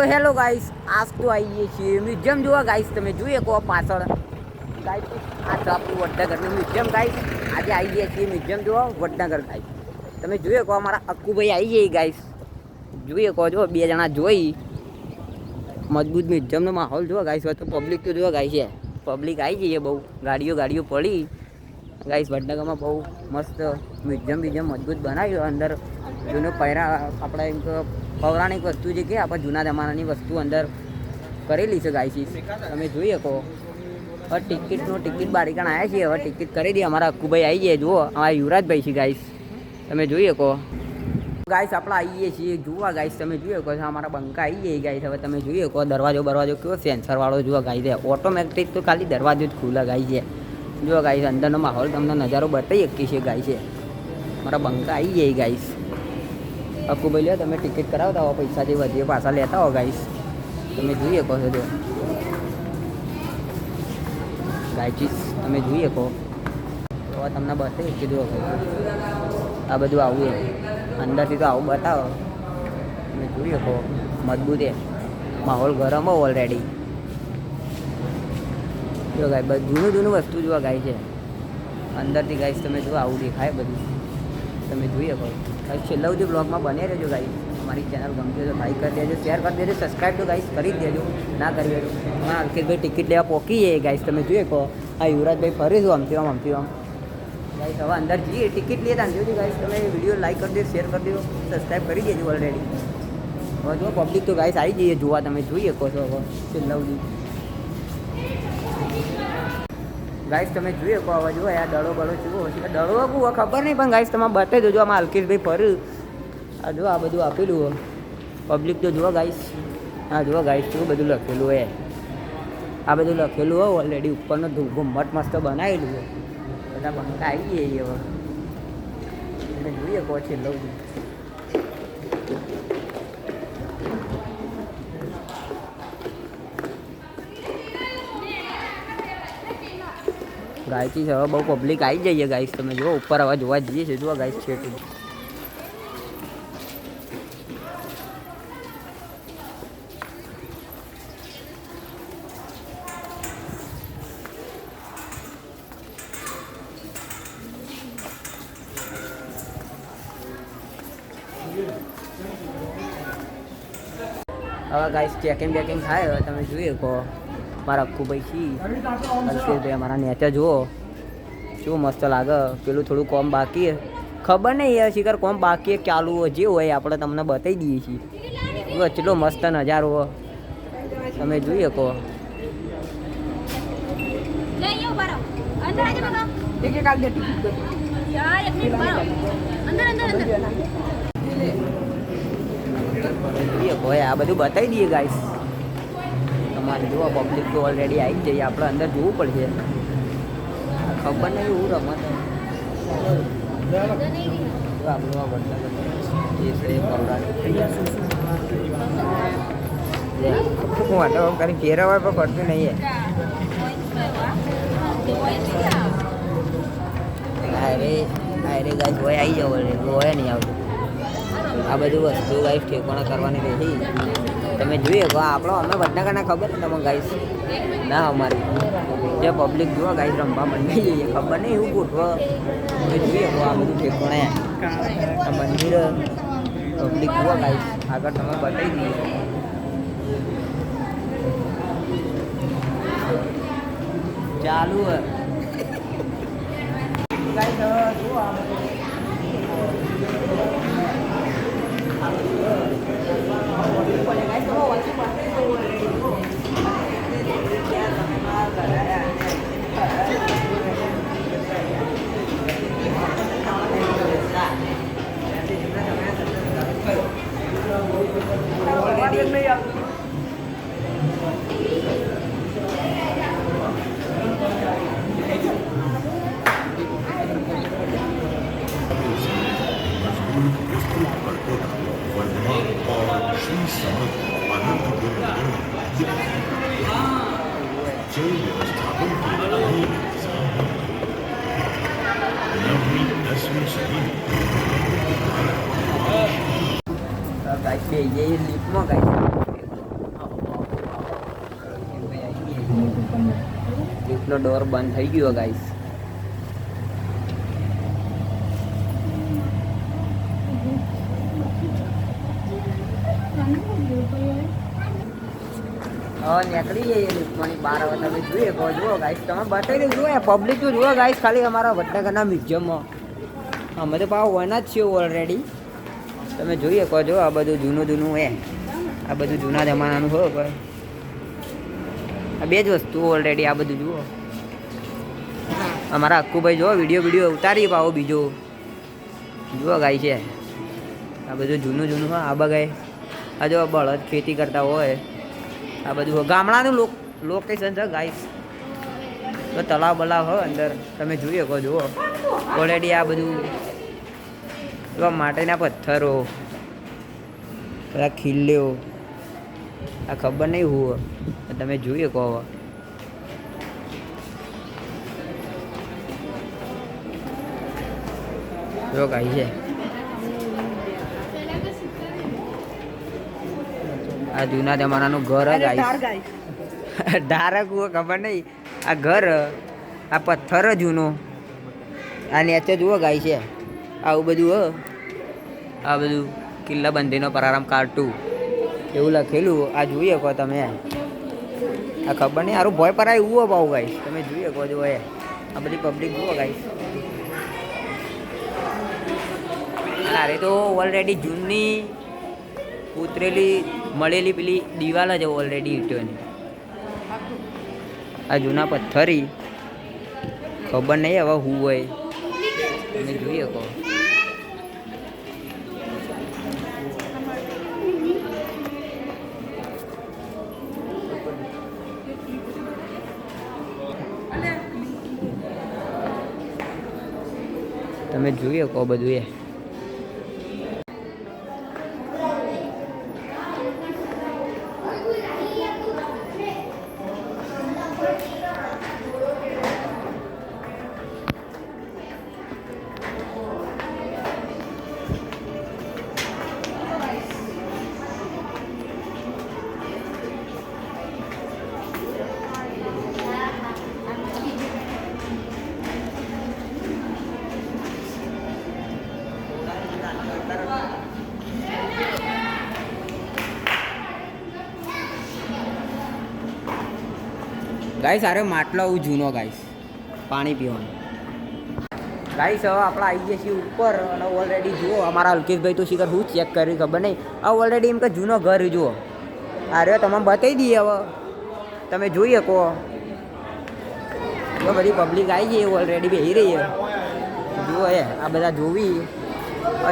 તો hello guys, આજ તો આવીએ છીએ મ્યુઝિયમ. જોવા ગાઈસ, તમે જોઈએ કહો પાછળ. ગાઈસ, આ તો આપણું વડનગરનું મ્યુઝિયમ ગાઈસ. આજે આવી ગયા છીએ મ્યુઝિયમ જોવા વડનગર ગાઈસ. તમે જોઈએ કહો અમારા અક્કુભાઈ આવી જાય ગાઈસ. જોઈએ કહો જો બે જણા જોઈ. મજબૂત મ્યુઝિયમનો માહોલ જોવા ગાઈસ હોય તો પબ્લિક તો જોવા ગાઈસ છે પબ્લિક આવી જઈએ બહુ. ગાડીઓ ગાડીઓ પડી. ગાઈસ, વડનગરમાં બહુ મસ્ત મ્યુઝિયમ બીજમ મજબૂત બનાવ્યું. અંદર જૂનો પહેરા, આપણે એમ તો પૌરાણિક વસ્તુ જે કે આપણે જૂના જમાનાની વસ્તુ અંદર કરેલી છે, ગાઈસી. તમે જોઈ શકો. હવે ટિકિટનો ટિકિટ બારીકણ આવ્યા છીએ. હવે ટિકિટ કરી દઈએ. અમારા અક્કુભાઈ આવી જાય જુઓ, અમારા યુવરાજભાઈ છે, ગાઈસ. તમે જોઈ શકો. ગાઈસ, આપણે આવીએ છીએ. જુઓ, ગાઈસ, તમે જોઈ શકો છો. અમારા બંકા આવી જાય ગાઈસ. હવે તમે જોઈ શકો. દરવાજો બરવાજો કયો સેન્સરવાળો ગાઈ છે. ઓટોમેટિક તો ખાલી દરવાજો જ ખુલ્લા ગાય છે જુઓ, ગાઈસ, અંદરનો માહોલ તમને નજારો બતાવી શકીએ છીએ ગાય છે મારા બંકા આવી જાય ગાઈસ. અક્કુભાઈ લ્યો, તમે ટિકિટ કરાવતા હો, પૈસા જે વધીએ પાછા લેતા હો ગાઈસ તમે જોઈએ કહો છો ગાયચીસ તમે જોઈએ કહો તો તમને બતાવી કીધું આ બધું આવું એમ અંદરથી તો આવું બતાવો. તમે જોઈ શકો. મજબૂત એ. માહોલ ગરમ હો ઓલરેડી જો ગાય જૂનું જૂનું વસ્તુ જોવા ગાય છે. અંદરથી ગાઈશ તમે જો આવું દેખાય બધું. તમે જોઈએ શકો. છેલ્લા સુધી બ્લોગમાં બને રહેજો ગાઈસ અમારી ચેનલ ગમતી હોય તો લાઈક કરી દેજો શેર કરી દેજો સબસ્ક્રાઈબ તો ગાઈસ કરી જ દેજો. ના કરી દેજો હા અંકિતભાઈ ટિકિટ લેવા પોકી જાય ગાઈસ તમે જોઈએ કહો આ યુવરાજભાઈ ફરીશું આમથી આમ આમથી આમ ગાઈસ હવે અંદર જઈએ ટિકિટ લઈએ ત્યાં જોજો ગાઈસ તમે વીડિયો લાઈક કરી દેજો શેર કરી દેજો સબસ્ક્રાઈબ કરી દેજો ઓલરેડી હવે જો પબ્લિક તો ગાઈસ આવી જઈએ, જોવા તમે જોઈએ કહો છો, હવે, છેલ્લા સુધી. ગાઈસ તમે જોઈ શકો હવે જુઓ આ દડો બડો જુઓ છે. દડો બહુ ખબર નહીં, પણ ગાઈસ તમે બતાવી દેજો, આમાં અલ્કેશભાઈ ફર્યું. આ જો આ બધું આપેલું પબ્લિક તો જુઓ ગાઈસ હા જુઓ ગાઈસ શું બધું લખેલું હોય. આ બધું લખેલું હોય ઓલરેડી ઉપરનો ઘુમ્મટ મસ્ત બનાવેલું હોય. બધા બંકા આવી ગઈ હવે. જોઈએ કહો છે, લઉં ગાયથી હવે બહુ પબ્લિક આવી જઈએ ગાઈસ. તમે જુઓ, ઉપર હવે જોવા જઈએ છીએ. જુઓ ગાઈસ છે હવે ગાઈસ ચેકિંગ બેકિંગ થાય, હવે તમે જોઈએ કહો. મારા અક્કુભાઈ છી. અલ્કેશભાઈ અમારા નેતા જુઓ. શું મસ્ત લાગે. પેલું થોડું કોમ બાકી ખબર નહીં યાર શિખર કોમ બાકી ચાલુ હોય જે હોય આપણે તમને બતાવી દઈએ છીએ. કેટલો મસ્ત નજારો હો. તમે જોઈએ કહો આ બધું બતાવી દઈએ ગાઈસ તમારે જુઓ પબ્લિક તો ઓલરેડી આવી જઈએ. આપણે અંદર જોવું પડશે. ખબર નહીં એવું રમત. આપણું આ વડનગર જે છે એ હું વાંધો કરી ફેરવા પણ પડતું નહીં ગાય હોય આવી જાવ હોય. નહીં આવતું. આ બધું વસ્તુ લાઈફ ઠેકોણા કરવાની રહી. તમે જોઈએ આપણો અમે વડનગરના ખબર ને તમે ગાઈસ ના અમારી. જે પબ્લિક જુઓ ગાઈસ રમવા મંડી જઈએ ખબર નહીં, એવું ગોઠવો. તમે જોઈએ આ બધું ઠેકાણે આ મંદિર પબ્લિક જુઓ ગાઈસ આગળ તમે બતાવી દઈએ. ચાલુ હે. ગાઈસ જુઓ આ બધું. શ્રી શ્રી લીપમાં ગાઈસ લીપનો ડોર બંધ થઈ ગયો ગાઈસ નીકળી જઈએ લીફ્ટમાંની. બાર હવે તમે જોઈએ જુઓ ગાઈસ તમે બતાવી દઉં જુઓ પબ્લિક જુઓ ગાઈસ ખાલી અમારા વડનગરના મ્યુઝિયમમાં. અમે તો પાછા વના જ છીએ ઓલરેડી તમે જોઈએ, કહો જો આ બધું જૂનું જૂનું એ આ બધું જૂના જમાનાનું હોય પણ આ બે જ વસ્તુ ઓલરેડી આ બધું જુઓ. અમારા અક્કુભાઈ જુઓ વીડિયો વીડિયો ઉતારી પાવો બીજો. જુઓ, ગાય છે. આ બધું જૂનું જૂનું હોય આ બગાય. આ જો બળદ ખેતી કરતા હોય. આ બધું ગામડાનું લોક લોકેશન છે ગાઈસ તો તલાવ બલાવ હોય અંદર. તમે જોઈએ કહો જુઓ. ઓલરેડી આ બધું એવા માટીના પથ્થરો બધા ખીલ્યો આ ખબર નહીં હોવ હોય. તમે જોઈએ કહો હવે. જો કાંઈ છે. આ જૂના જમાનાનું ઘર જ આવી ધારક હોય ખબર નહીં. આ ઘર, આ પથ્થર જૂનો. આ નીચે જુઓ ગાય છે. આવું બધું આ બધું કિલ્લા બંધીનો પ્રારંભ કાઢતું એવું લખેલું આ જોઈએ કહો તમે. આ ખબર નહીં સારું ભય પરાય એવું પાવું ગાઈશ. તમે જોઈએ કહો જો એ. આ બધી પબ્લિક જુઓ ગાઈશ. અરે તો ઓલરેડી જૂની ઉતરેલી, મળેલી પેલી દિવાલ જ ઓલરેડી ઈટોની આ જૂના પથ્થરી. ખબર નહીં હવે હું હોય. તમે જોઈએ કહો તમે જોઈએ કહો બધું એ. ગાઈસ અરે માટલો હું જૂનો ગાઈસ પાણી પીવાનું. ગાઈસ હવે આપણે આવી ગયા છીએ ઉપર અને ઓલરેડી જુઓ, અમારા અલ્કેશભાઈ તો શિખર હું ચેક કરી ખબર નહીં. આ ઓલરેડી એમ કે જૂનો ઘર જુઓ. અરે તમે બતાવી દઈએ હવે. તમે જોઈ શકો. જો બધી પબ્લિક આવી ગઈ ઓલરેડી બેસી રહી છે. જુઓ એ, આ બધા જોવી.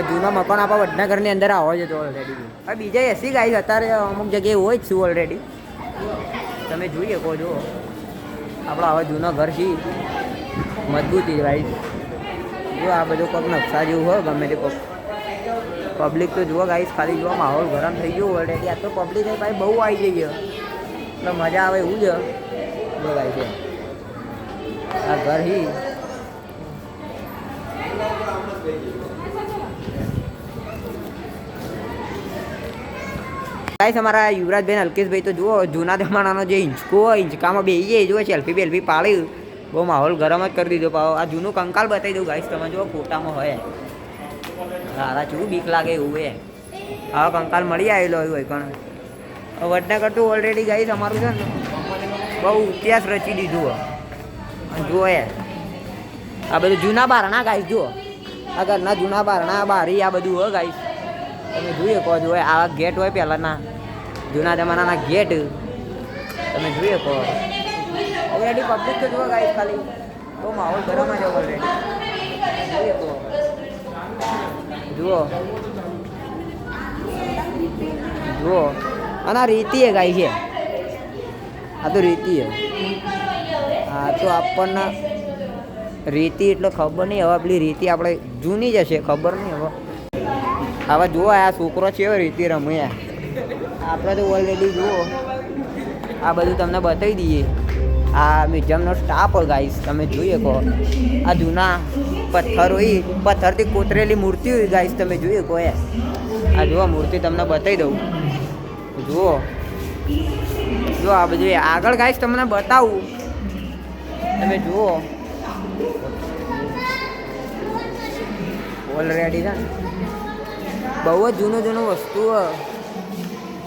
જૂના મકાન આપણા વડનગરની અંદર આવો છે તો ઓલરેડી હવે બીજા એસી ગાઈસ અત્યારે અમુક જગ્યાએ હોય જ છું ઓલરેડી તમે જોઈ શકો, જુઓ. આપણો હવે જૂનો ઘર છે. મજબૂતી ભાઈ જો આ બધું કોઈક નકશા જેવું હોય, ગમે તે કોઈક પબ્લિક તો જુઓ ગાઈશ ખાલી જુઓ માહોલ ગરમ થઈ ગયો ઓલરેડી આ તો પબ્લિક ભાઈ, બહુ આવી જઈ એટલે મજા આવે એવું જ ગાઈ છે આ ઘર હી ગાઈસ અમારા યુવરાજભાઈ અલ્કેશભાઈ તો જુઓ, જૂના જમાનાનો જે ઇંચકો હોય ઇંચકામાં બેસી જાય, જુઓ સેલ્ફી બેલ્ફી પાડી. બહુ માહોલ ગરમ જ કરી દીધો, પાછો આ જૂનું કંકાલ બતાવી દઉં ગાઈસ તમે જુઓ, ફોટામાં હોય. સારા ચૂ બીક લાગે એવું, એ. હા કંકાલ મળી આવેલો હોય પણ. વડનગર તો ઓલરેડી ગાઈસ અમારું છે ને, બહુ ઇતિહાસ રચી દીધું હોય જુઓ એ. આ બધું જૂના બારણા ગાઈસ જુઓ. આ ઘરના જૂના બારણા, બારી, આ બધું હોય ગાઈસ તમે જોઈએ કહો જોઈએ આ ગેટ હોય પહેલાંના, જૂના જમાનાના ગેટ તમે જોઈએ કહો. ઓલરેડી પબ્લિક તો જુઓ ગાઈસ ખાલી. બહુ માહોલ ગરમ જ ઓલરેડી જોઈએ કહો. જુઓ. જુઓ. અને આ એ ગાય છે. આ તો રીતિ છે હા, તો આપણને રીતિ એટલે ખબર નહીં, હવે પેલી રીતિ આપણે જૂની જ હશે, ખબર નહીં હવે. હવે જુઓ આ છોકરો છે રીતે રમે આપણે તો ઓલરેડી જુઓ. આ બધું તમને બતાવી દઈએ. આ મ્યુઝિયમનો સ્ટાફ હોય ગાઈસ તમે જોઈએ કહો આ જૂના પથ્થર હોય પથ્થરથી કોતરેલી મૂર્તિ હોય ગાઈસ તમે જોઈએ કહો એ આ જુઓ મૂર્તિ તમને બતાવી દઉં. જુઓ. જો આ બધું આગળ ગાઈસ તમને બતાવું. તમે જુઓ. ઓલરેડી ને બહુ જ જૂનો જૂનું વસ્તુ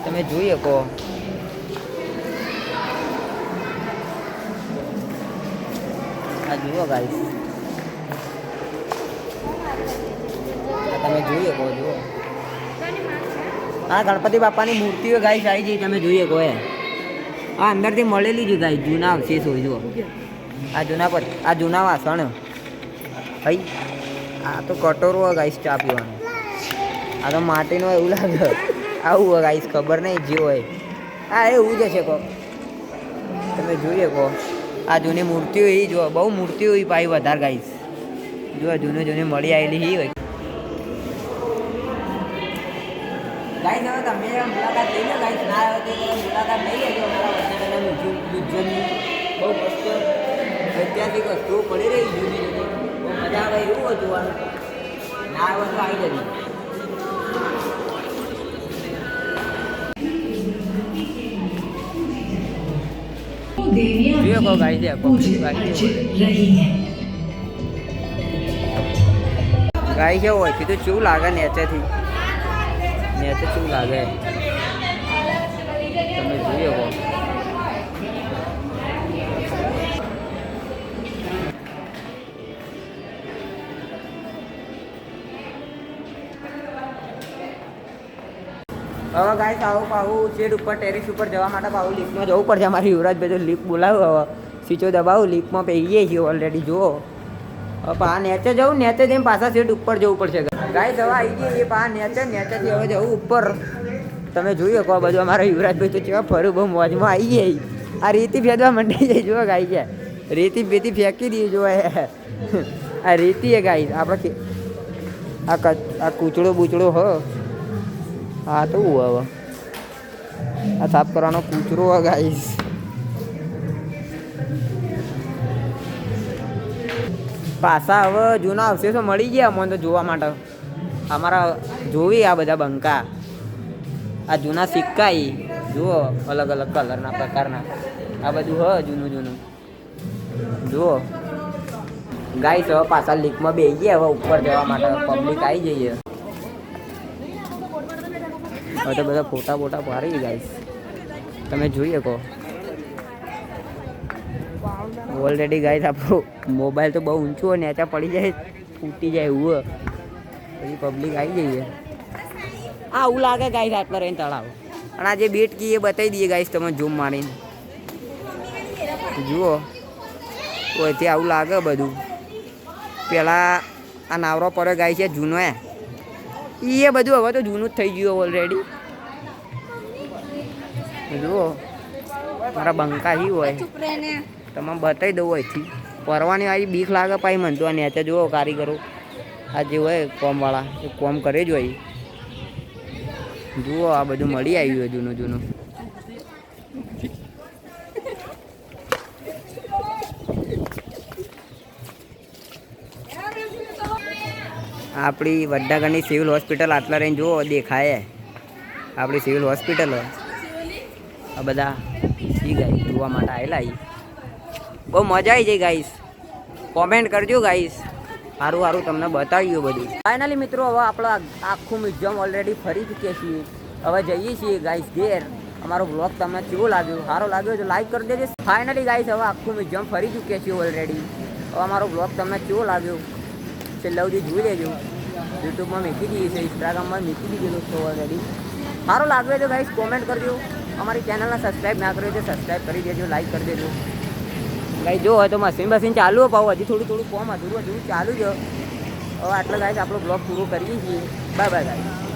તમે જોઈ શકો. આ જુઓ ગાઈસ તમે જોઈ શકો, જુઓ. આ ગણપતિ બાપાની મૂર્તિઓ ગાઈસ આવી જઈ તમે જોઈ શકો એ આ અંદરથી મળેલી જ ગાઈસ જૂના અવશેષ હોય જુઓ. આ જૂના પર, આ જૂના વાસણ હઈ આ તો કટોરો ગાઈસ ચા પીવાનું. આ તો માટીનો એવું લાગે. આવું હોય ગાઈસ ખબર નહીં, જે હોય. હા એવું જ છે કહો તમે જોઈએ કહો આ જૂની મૂર્તિઓ એ જો, બહુ મૂર્તિઓ એ પાઈ વધારે ગાઈસ જો જૂની જૂની મળી આવેલી એ હોય. ગાઈસ હવે તમે મુલાકાત લઈ લો ગાઈસ ના આવે તો મુલાકાત લઈ લેજો. બહુ મસ્ત ઐતિહાસિક વસ્તુઓ પડી રહી જૂની જૂની. મજા આવે એવું જોવાનું. ના આવે તો આવી જજો. देवियां को गाई दे, भी को पूज गाई दे, अर्चित रही हैं ગાય કેવું હોય કીધું ચેવું લાગે નેચેથી નેચે ચેવું લાગે હવે ગાય આવું પાવું શેડ ઉપર ટેરિસ ઉપર જવા માટે પાવું લિફ્ટમાં જવું પડશે. અમારે યુવરાજભાઈ તો લિફ્ટ બોલાવ્યો હવે. સીચો દબાવું લિફ્ટમાં પહેરીએ છીએ ઓલરેડી જુઓ. હવે પા નેચે જવું, નેચે જઈને પાછા સીટ ઉપર જવું પડશે. ગાય દવા આવી ગઈ એ પા નેચે નેચેથી હવે જવું ઉપર. તમે જોઈ શકો આ બધું અમારા યુવરાજભાઈ તો કેવા ફરું, બહુ મોજમાં આવી ગઈ આ રીતિ ફેંદવા મંડી જાય જુઓ ગાય છે રેતી બેતી ફેંકી દઈએ જુઓ. આ રેતી એ ગાય આપણે આ કૂચડો બૂચડો હ. હા, તો હું હવે? આ સાફ કરવાનો કૂતરો હ ગાઈસ. પાછા હવે જૂના અવશેષો મળી ગયા અમને તો જોવા માટે. અમારા જોવી આ બધા બંકા. આ જૂના સિક્કા એ જુઓ, અલગ અલગ કલરના, પ્રકારના. આ બધું હ, જૂનું જૂનું. જુઓ. ગાઈસ, હવે પાછા લીકમાં બેસી ગયા હવે ઉપર જવા માટે પબ્લિક આવી જઈએ. હવે તો બધા ફોટા બોટા પાડી ગાઈશ તમે જોઈ શકો ઓલરેડી ગાઈશ આપણો મોબાઈલ તો બહુ ઊંચું હોય નેચા પડી જાય, ફૂટી જાય એવું પછી પબ્લિક આવી જઈએ. આ આવું લાગે ગાઈશ આટલા રહીને તળાવ. અને આ જે બેટ કી એ બતાવી દઈએ ગાઈશ તમે ઝૂમ મારીને. જુઓ. ઓયથી આવું લાગે બધું. પેલા આ નાવરો પડ્યો ગાય છે જૂનો એ એ બધું હવે તો જૂનું જ થઈ ગયું ઓલરેડી જુઓ મારા બંકા હી હોય. તમે બતાવી દઉં અહીંથી. પરવાની આવી બીક લાગે પાઈ મને તો આ નેચે જુઓ કારીગરો. આ જે હોય કોમવાળા એ કોમ કરે જ હોય. જુઓ આ બધું મળી આવ્યું હોય જૂનું જૂનું. આપણી વડનગરની સિવિલ હોસ્પિટલ આટલા રહીને જુઓ, દેખાય. આપણી સિવિલ હોસ્પિટલ. આ બધા સી ગાઈ જોવા માટે આવેલા ઈ. બહુ મજા આવી જાય ગાઈસ કોમેન્ટ કરજો ગાઈસ સારું સારું તમને બતાવ્યું બધું. ફાઇનલી મિત્રો, હવે આપણો આખું મ્યુઝિયમ ઓલરેડી ફરી ચૂક્યા છીએ. હવે જઈએ છીએ ગાઈસ ઘેર. અમારો બ્લોગ તમને કેવો લાગ્યો? સારો લાગ્યો તો લાઈક કરી દેજો. ફાઇનલી ગાઈસ હવે આખું મ્યુઝિયમ ફરી ચૂક્યા છીએ ઓલરેડી હવે અમારો બ્લોગ તમને કેવો લાગ્યો? છેલ્લા સુધી જોઈ લેજો. યુટ્યુબમાં મેકી દીધી છે ઇન્સ્ટાગ્રામમાં મેકી દીધેલું છે ઓલરેડી સારો લાગ્યો તો ગાઈસ કોમેન્ટ કરજો. અમારી ચેનલને સબસ્ક્રાઈબ ના કર્યો તો સબસ્ક્રાઈબ કરી દેજો લાઈક કરી દેજો. ગાઈ જો હોય તો મશીન બસીન ચાલુ પાછું હજી થોડું થોડું કોમ અધૂરું હજુ ચાલુ જ હવે આટલો ગાઈસ આપણો બ્લોગ પૂરો કરીએ છીએ. Bye bye guys